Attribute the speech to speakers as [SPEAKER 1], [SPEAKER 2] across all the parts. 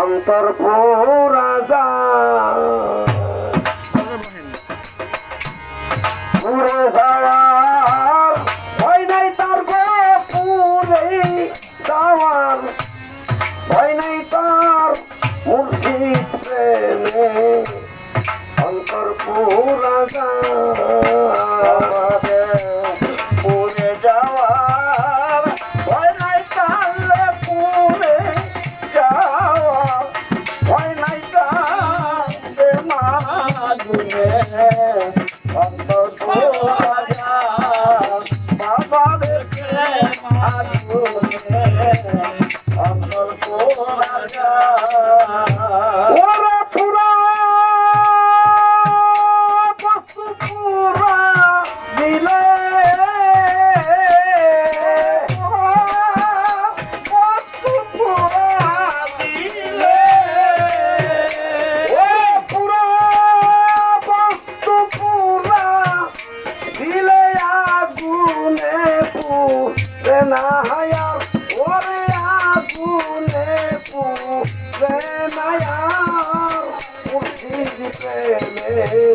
[SPEAKER 1] অন্তর পুরা যা পুরে যাওয়ার ভয় নাই তার গো পুরে যাওয়ার। অন্তর পুরা পুরে প্রেমে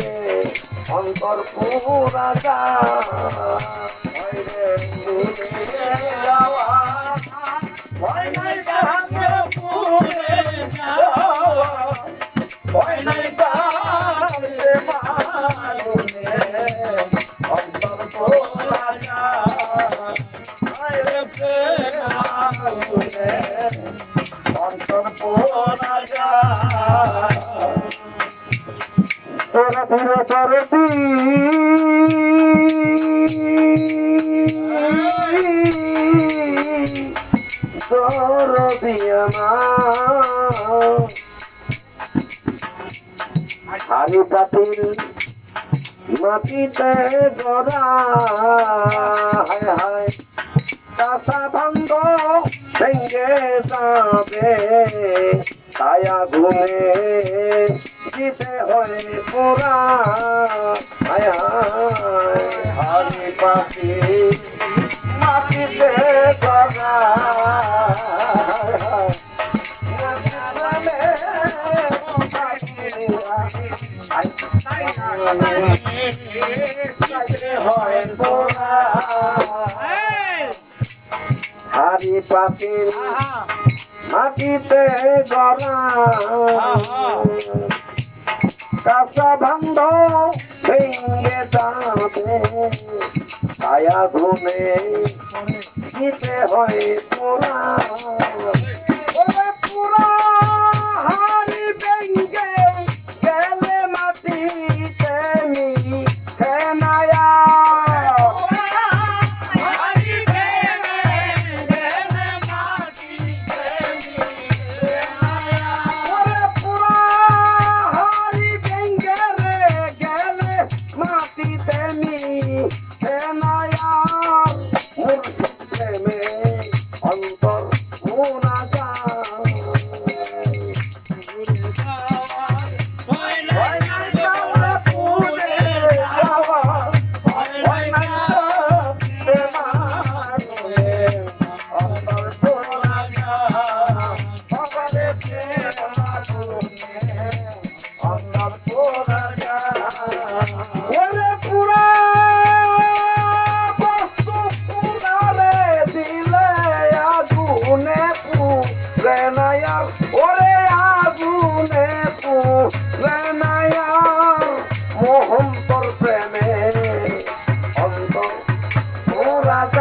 [SPEAKER 1] অন্তর পুরা যা তোর হারি পাতিল মাটিতে গড়া হায় হায়, কাঁচা ভাঙ্গ ভেঙ্গে যাবে। ছায়া ঘুমে দিতে হয় পোড়া। হায় হায় হারি পাখি মাটিতে গড়া। হারি পাতিল মাটিতে গড়া। কাঁচা ভাঙ্গ ভেঙ্গে যাবে। ছায়া ঘুমে দিতে হয় পোড়া bang bang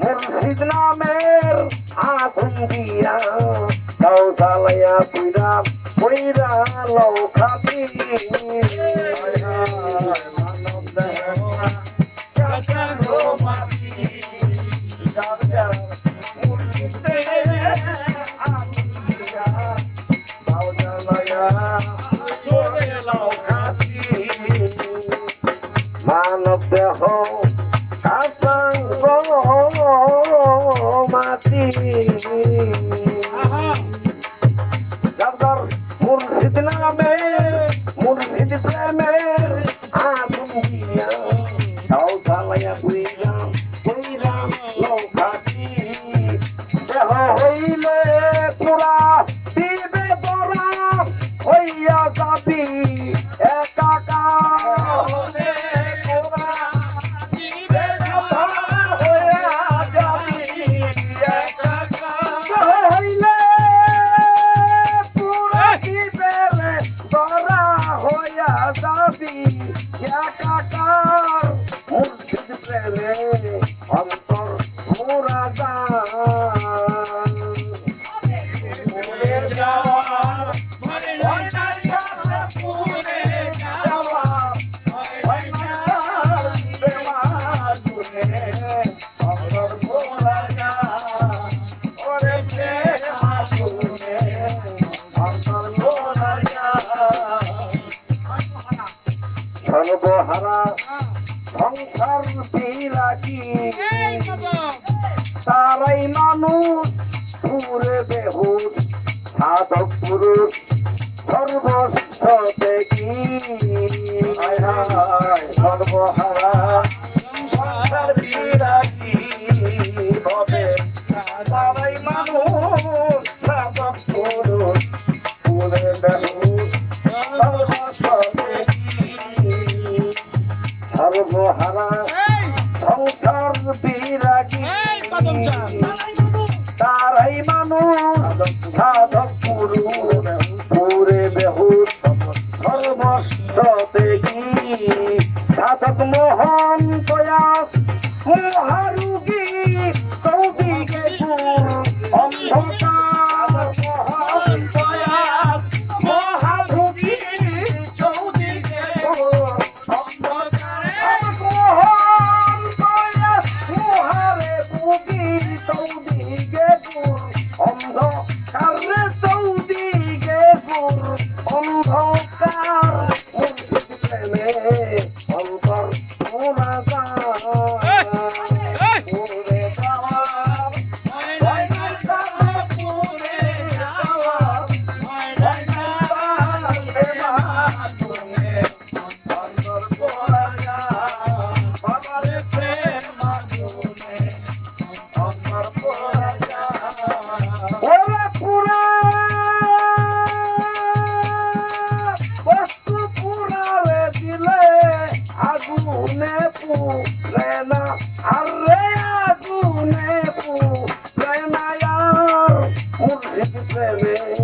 [SPEAKER 1] মুর্শিদ নামের আগুন দিয়া কৌশালয়া পুইরা পুইরা লৌখাতি মানব দেহ নামে মুর্শিদ প্রেমে আগুন দিয়া। সৌথালয়া বুইরা বিরাগী তারাই মানুষ পুরে বেহুদ সাধক পুরুষ সর্বস্ব দেখি সর্বহারা সংসার বিরাগী হবে। তারাই মানুষ সাধক পুরুষ পুরে বেহুদ সর্বস্ব দেখি সর্বহারা তারাই মানুষ সাধক পুরুষ পুরে বেহুর সর্বস্ব সাধক মোহন প্রয়াস মহারুগী মুর্শিদ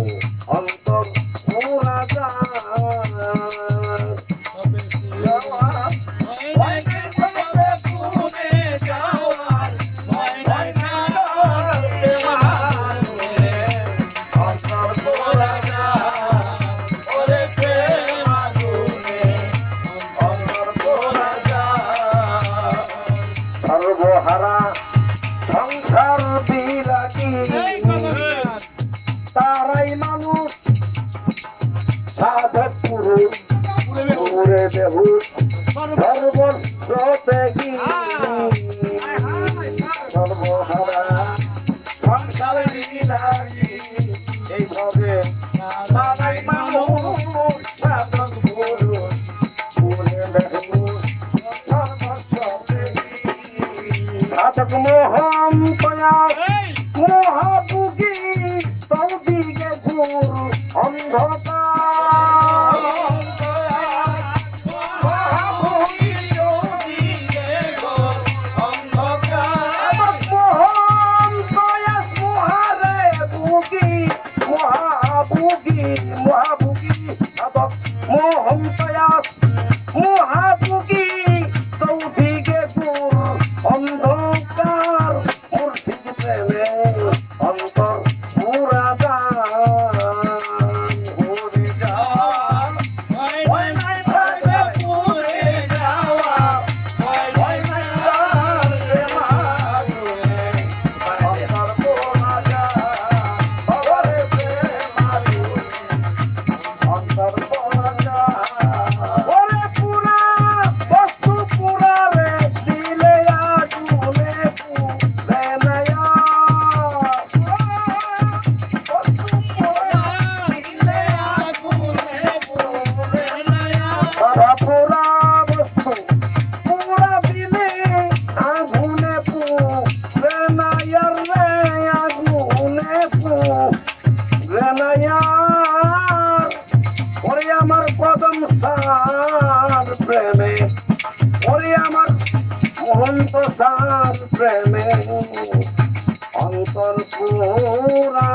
[SPEAKER 1] পুরে বেহুশ সর্বস্ব ত্যাগী সর্বহারা সংসার বিরাগী এইভাবে তারাই মানুষ সাধক পুরুষ পুরে বেহুশ সর্বস্ব ত্যাগী সাধক মোহন প্রয়াস মহাবুগি চৌদিকে ঘুর, অন্ধকার মোহন প্রেমে। ওরে আমার মহন্ত সার প্রেমে। অন্তর পুরা